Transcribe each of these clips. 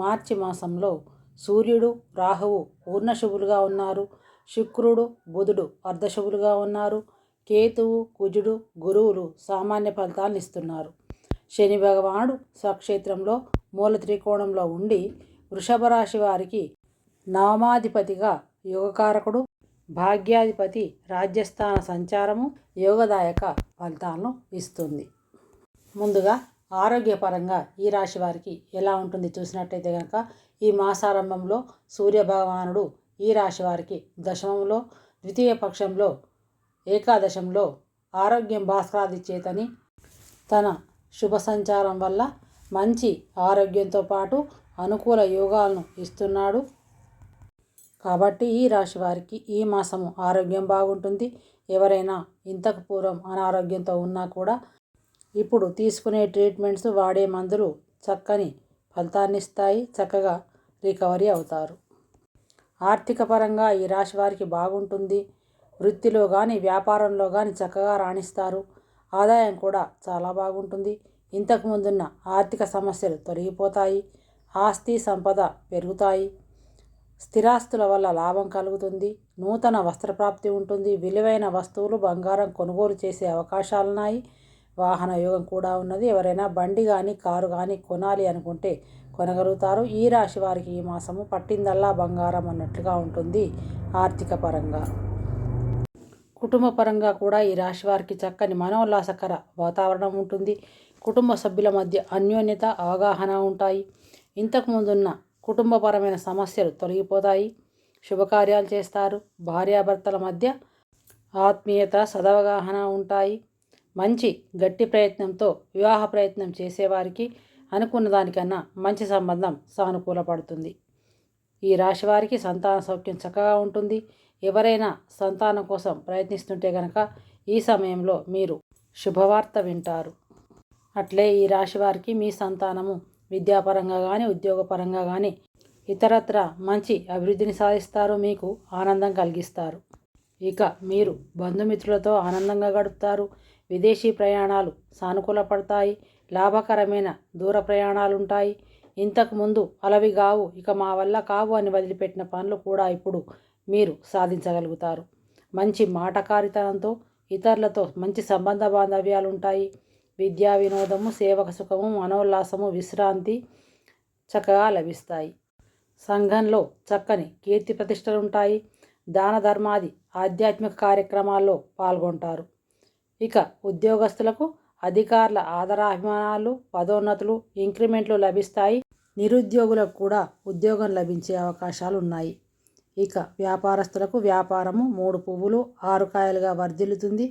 మార్చి మాసంలో సూర్యుడు రాహువు పూర్ణశుభులుగా ఉన్నారు. శుక్రుడు బుధుడు అర్ధశుభులుగా ఉన్నారు. కేతువు కుజుడు గురువులు సామాన్య ఫలితాలను ఇస్తున్నారు. శని భగవానుడు స్వక్షేత్రంలో మూల త్రికోణంలో ఉండి వృషభ రాశి వారికి నవమాధిపతిగా యోగకారకుడు భాగ్యాధిపతి రాజ్యస్థాన సంచారము యోగదాయక ఫలితాలను ఇస్తుంది. ముందుగా ఆరోగ్యపరంగా ఈ రాశి వారికి ఎలా ఉంటుంది చూసినట్టయితే కనుక ఈ మాసారంభంలో సూర్య భగవానుడు ఈ రాశి వారికి దశమంలో ద్వితీయ పక్షంలో ఏకాదశంలో ఆరోగ్యం భాస్కరాది చేతని తన శుభ సంచారం వల్ల మంచి ఆరోగ్యంతో పాటు అనుకూల యోగాలను ఇస్తున్నాడు. కాబట్టి ఈ రాశి వారికి ఈ మాసము ఆరోగ్యం బాగుంటుంది. ఎవరైనా ఇంతకు పూర్వం అనారోగ్యంతో ఉన్నా కూడా ఇప్పుడు తీసుకునే ట్రీట్మెంట్స్ వాడే మందులు చక్కని ఫలితాన్ని ఇస్తాయి చక్కగా రికవరీ అవుతారు. ఆర్థిక పరంగా ఈ రాశి వారికి బాగుంటుంది. వృత్తిలో కానీ వ్యాపారంలో కానీ చక్కగా రాణిస్తారు. ఆదాయం కూడా చాలా బాగుంటుంది. ఇంతకు ముందున్న ఆర్థిక సమస్యలు తొలగిపోతాయి. ఆస్తి సంపద పెరుగుతాయి. స్థిరాస్తుల వల్ల లాభం కలుగుతుంది. నూతన వస్త్రప్రాప్తి ఉంటుంది. విలువైన వస్తువులు బంగారం కొనుగోలు చేసే అవకాశాలున్నాయి. వాహన యోగం కూడా ఉన్నది. ఎవరైనా బండి కానీ కారు కానీ కొనాలి అనుకుంటే కొనగలుగుతారు. ఈ రాశి వారికి ఈ మాసము పట్టిందల్లా బంగారం అన్నట్లుగా ఉంటుంది ఆర్థిక పరంగా. కుటుంబ పరంగా కూడా ఈ రాశి వారికి చక్కని మనోల్లాసకర వాతావరణం ఉంటుంది. కుటుంబ సభ్యుల మధ్య అన్యోన్యత అవగాహన ఉంటాయి. ఇంతకు ముందున్న కుటుంబపరమైన సమస్యలు తొలగిపోతాయి. శుభకార్యాలు చేస్తారు. భార్యాభర్తల మధ్య ఆత్మీయత సదవగాహన ఉంటాయి. మంచి గట్టి ప్రయత్నంతో వివాహ ప్రయత్నం చేసేవారికి అనుకున్న దానికన్నా మంచి సంబంధం సానుకూలపడుతుంది. ఈ రాశి వారికి సంతాన సౌఖ్యం చక్కగా ఉంటుంది. ఎవరైనా సంతానం కోసం ప్రయత్నిస్తుంటే కనుక ఈ సమయంలో మీరు శుభవార్త వింటారు. అట్లే ఈ రాశి వారికి మీ సంతానము విద్యాపరంగా కానీ ఉద్యోగపరంగా కానీ ఇతరత్ర మంచి అభివృద్ధిని సాధిస్తారు మీకు ఆనందం కలిగిస్తారు. ఇక మీరు బంధుమిత్రులతో ఆనందంగా గడుపుతారు. విదేశీ ప్రయాణాలు సానుకూలపడతాయి లాభకరమైన దూర ప్రయాణాలు ఉంటాయి ఇంతకుముందు అలవి కావు ఇక మా వల్ల కావు అని వదిలిపెట్టిన పనులు కూడా ఇప్పుడు మీరు సాధించగలుగుతారు. మంచి మాటకారితనంతో ఇతరులతో మంచి సంబంధ బాంధవ్యాలు ఉంటాయి విద్యా వినోదము సేవక సుఖము మనోల్లాసము విశ్రాంతి చక్కగా లభిస్తాయి. సంఘంలో చక్కని కీర్తి ప్రతిష్టలు ఉంటాయి దాన ధర్మాది ఆధ్యాత్మిక కార్యక్రమాల్లో పాల్గొంటారు. ఇక ఉద్యోగస్తులకు అధికారుల ఆదరాభిమానాలు పదోన్నతులు ఇంక్రిమెంట్లు లభిస్తాయి. నిరుద్యోగులకు కూడా ఉద్యోగం లభించే అవకాశాలు ఉన్నాయి ఇక వ్యాపారస్తులకు వ్యాపారము మూడు పువ్వులు ఆరు కాయలుగా వర్ధిల్లుతుంది.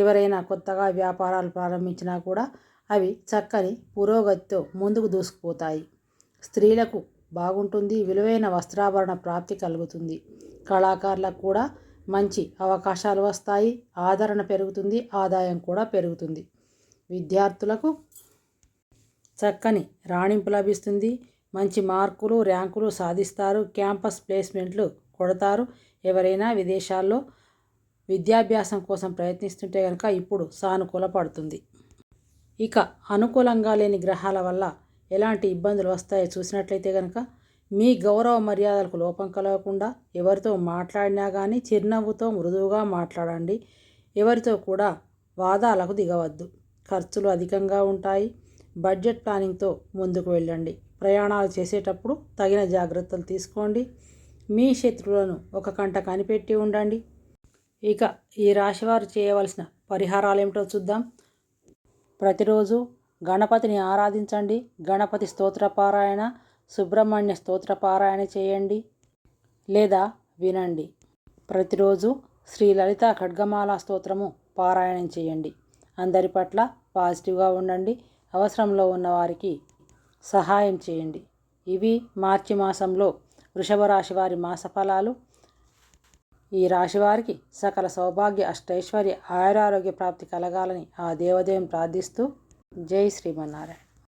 ఎవరైనా కొత్తగా వ్యాపారాలు ప్రారంభించినా కూడా అవి చక్కని పురోగతితో ముందుకు దూసుకుపోతాయి. స్త్రీలకు బాగుంటుంది విలువైన వస్త్రాభరణ ప్రాప్తి కలుగుతుంది. కళాకారులకు కూడా మంచి అవకాశాలు వస్తాయి ఆదరణ పెరుగుతుంది ఆదాయం కూడా పెరుగుతుంది. విద్యార్థులకు చక్కని రాణింపు లభిస్తుంది. మంచి మార్కులు ర్యాంకులు సాధిస్తారు. క్యాంపస్ ప్లేస్మెంట్లు కొడతారు. ఎవరైనా విదేశాల్లో విద్యాభ్యాసం కోసం ప్రయత్నిస్తుంటే కనుక ఇప్పుడు సానుకూల పడుతుంది. ఇక అనుకూలంగా లేని గ్రహాల వల్ల ఎలాంటి ఇబ్బందులు వస్తాయో చూసినట్లయితే కనుక మీ గౌరవ మర్యాదలకు లోపం కలగకుండా ఎవరితో మాట్లాడినా కానీ చిరునవ్వుతో మృదువుగా మాట్లాడండి. ఎవరితో కూడా వాదాలకు దిగవద్దు. ఖర్చులు అధికంగా ఉంటాయి. బడ్జెట్ ప్లానింగ్తో ముందుకు వెళ్ళండి. ప్రయాణాలు చేసేటప్పుడు తగిన జాగ్రత్తలు తీసుకోండి. మీ శత్రువులను ఒక కంట కనిపెట్టి ఉండండి. ఇక ఈ రాశివారు చేయవలసిన పరిహారాలు ఏమిటో చూద్దాం. ప్రతిరోజు గణపతిని ఆరాధించండి. గణపతి స్తోత్ర పారాయణ సుబ్రహ్మణ్య స్తోత్ర పారాయణ చేయండి లేదా వినండి. ప్రతిరోజు శ్రీ లలిత ఖడ్గమాల స్తోత్రము పారాయణం చేయండి. అందరి పట్ల పాజిటివ్గా ఉండండి. అవసరంలో ఉన్నవారికి సహాయం చేయండి. ఇవి మార్చి మాసంలో వృషభ రాశి వారి మాస ఫలాలు ఈ రాశివారికి సకల సౌభాగ్య అష్టైశ్వర్య ఆయురారోగ్య ప్రాప్తి కలగాలని ఆ దేవదేవం ప్రార్థిస్తూ జై శ్రీమన్నారాయణ.